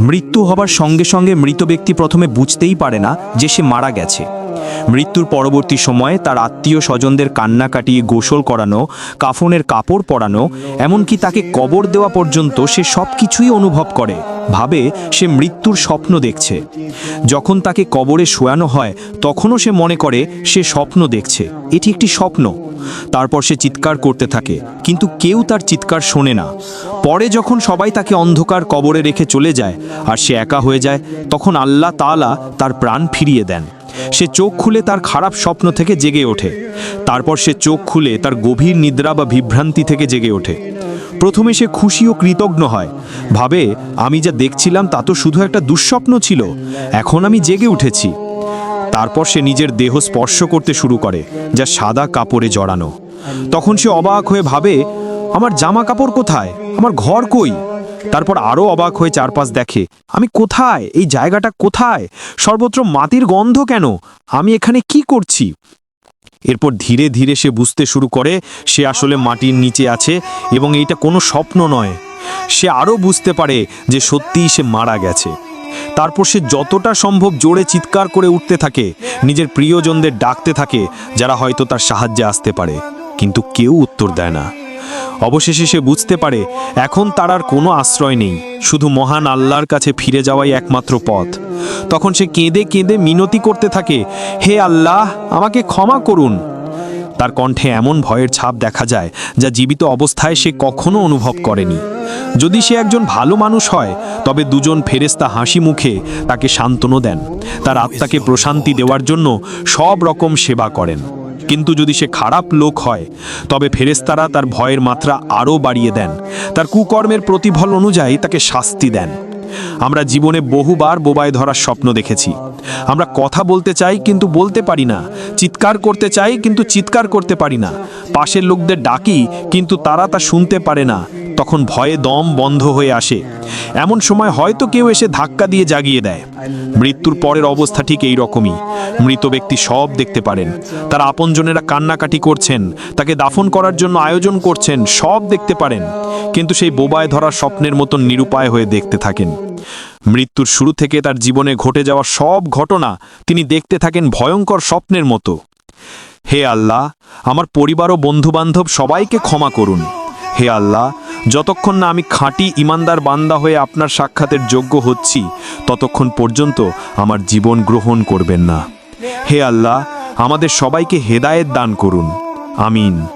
মৃত্যু হবার সঙ্গে সঙ্গে মৃত ব্যক্তি প্রথমে বুঝতেই পারে না যে সে মারা গেছে। মৃত্যুর পরবর্তী সময়ে তার আত্মীয় স্বজনদের কান্না কাটিয়ে গোসল করানো, কাফনের কাপড় পরানো, এমনকি তাকে কবর দেওয়া পর্যন্ত সে সব কিছুই অনুভব করে। ভাবে সে মৃত্যুর স্বপ্ন দেখছে। যখন তাকে কবরে শোয়ানো হয়, তখনও সে মনে করে সে স্বপ্ন দেখছে। এটি একটি স্বপ্ন। তারপর সে চিৎকার করতে থাকে, কিন্তু কেউ তার চিৎকার শোনে না। পরে যখন সবাই তাকে অন্ধকার কবরে রেখে চলে যায় আর সে একা হয়ে যায়, তখন আল্লাহ তাআলা তার প্রাণ ফিরিয়ে দেন। সে চোখ খুলে তার খারাপ স্বপ্ন থেকে জেগে ওঠে। তারপর সে চোখ খুলে তার গভীর নিদ্রা বা বিভ্রান্তি থেকে জেগে ওঠে। প্রথমে সে খুশি ও কৃতজ্ঞ হয়। ভাবে, আমি যা দেখছিলাম তা তো শুধু একটা দুঃস্বপ্ন ছিল। এখন আমি জেগে উঠেছি। তারপর সে নিজের দেহ স্পর্শ করতে শুরু করে, যা সাদা কাপড়ে জড়ানো। তখন সে অবাক হয়ে ভাবে, আমার জামা কাপড় কোথায়? আমার ঘর কই? তারপর আরও অবাক হয়ে চারপাশ দেখে, আমি কোথায়? এই জায়গাটা কোথায়? সর্বত্র মাটির গন্ধ কেন? আমি এখানে কি করছি? এরপর ধীরে ধীরে সে বুঝতে শুরু করে সে আসলে মাটির নিচে আছে এবং এইটা কোনো স্বপ্ন নয়। সে আরও বুঝতে পারে যে সত্যিই সে মারা গেছে। তারপর সে যতটা সম্ভব জোরে চিৎকার করে উঠতে থাকে, নিজের প্রিয়জনদের ডাকতে থাকে, যারা হয়তো তার সাহায্যে আসতে পারে, কিন্তু কেউ উত্তর দেয় না। অবশেষে সে বুঝতে পারে, এখন তার আর কোনো আশ্রয় নেই, শুধু মহান আল্লাহর কাছে ফিরে যাওয়াই একমাত্র পথ। তখন সে কেঁদে কেঁদে মিনতি করতে থাকে, হে আল্লাহ, আমাকে ক্ষমা করুন। তার কণ্ঠে এমন ভয়ের ছাপ দেখা যায়, যা জীবিত অবস্থায় সে কখনো অনুভব করেনি। যদি সে একজন ভালো মানুষ হয়, তবে দুজন ফেরেস্তা হাসি মুখে তাকে সান্ত্বনা দেন। তার আত্মাকে প্রশান্তি দেওয়ার জন্য সব রকম সেবা করেন। কিন্তু যদি সে খারাপ লোক হয়, তবে ফেরেস্তারা তার ভয়ের মাত্রা আরও বাড়িয়ে দেন। তার কুকর্মের প্রতিফল অনুযায়ী তাকে শাস্তি দেন। আমরা জীবনে বহুবার বোবায় ধরার স্বপ্ন দেখেছি। আমরা কথা বলতে চাই, কিন্তু বলতে পারি না। চিৎকার করতে চাই, কিন্তু চিৎকার করতে পারি না। পাশের লোকদের ডাকি, কিন্তু তারা তা শুনতে পারে না। তখন ভয়ে দম বন্ধ হয়ে আসে। এমন সময় হয়তো কেউ এসে ধাক্কা দিয়ে জাগিয়ে দেয়। মৃত্যুর পরের অবস্থা ঠিক এই রকমই। মৃত ব্যক্তি সব দেখতে পারেন। তার আপনজনেরা কান্নাকাটি করছেন। তাকে দাফন করার জন্য আয়োজন করছেন। সব দেখতে পারেন। কিন্তু সেই বোবায় ধরার স্বপ্নের মতন নিরুপায় হয়ে দেখতে থাকেন। মৃত্যুর শুরু থেকে তার জীবনে ঘটে যাওয়া সব ঘটনা তিনি দেখতে থাকেন ভয়ঙ্কর স্বপ্নের মতো। হে আল্লাহ, আমার পরিবার ও বন্ধুবান্ধব সবাইকে ক্ষমা করুন। হে আল্লাহ যতক্ষণ না আমি খাঁটি ইমানদার বান্দা হয়ে আপনার সাক্ষাতের যোগ্য হচ্ছি, ততক্ষণ পর্যন্ত আমার জীবন গ্রহণ করবেন না। হে আল্লাহ, আমাদের সবাইকে হেদায়েত দান করুন। আমিন।